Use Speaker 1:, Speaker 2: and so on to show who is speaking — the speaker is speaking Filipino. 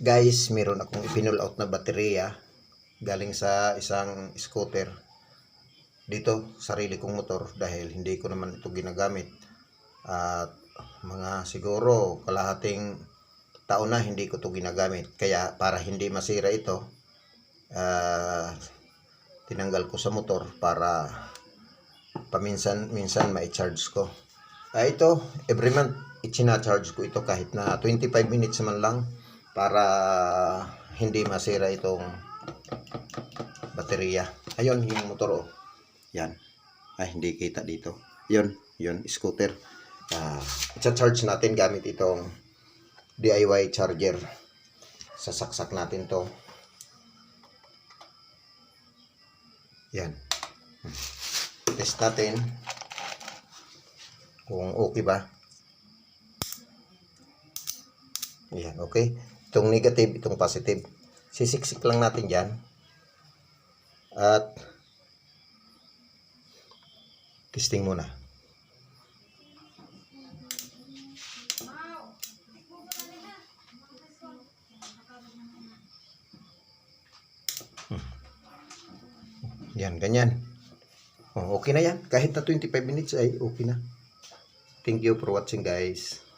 Speaker 1: Guys, meron akong ipinul out na baterya galing sa isang scooter. Dito, sarili kong motor dahil hindi ko naman ito ginagamit. At mga siguro kalahating taon na hindi ko ito ginagamit. Kaya para hindi masira ito, ah, tinanggal ko sa motor para paminsan-minsan ma-charge ko. Ah, ito, every month, ichina-charge ko ito kahit na 25 minutes man lang para hindi masira itong baterya. Ayun, yung motor oh. Yan. Ay, hindi kita dito. Yun, yun, scooter. Ah, i-charge natin gamit itong DIY charger. Sasaksak natin to. Yan. Test natin kung okay ba. Yan, okay. Itong negative, itong positive. Sisiksik lang natin yan. At testing muna. Hmm. Yan, ganyan. Oh, okay na yan. Kahit na 25 minutes ay okay na. Thank you for watching guys.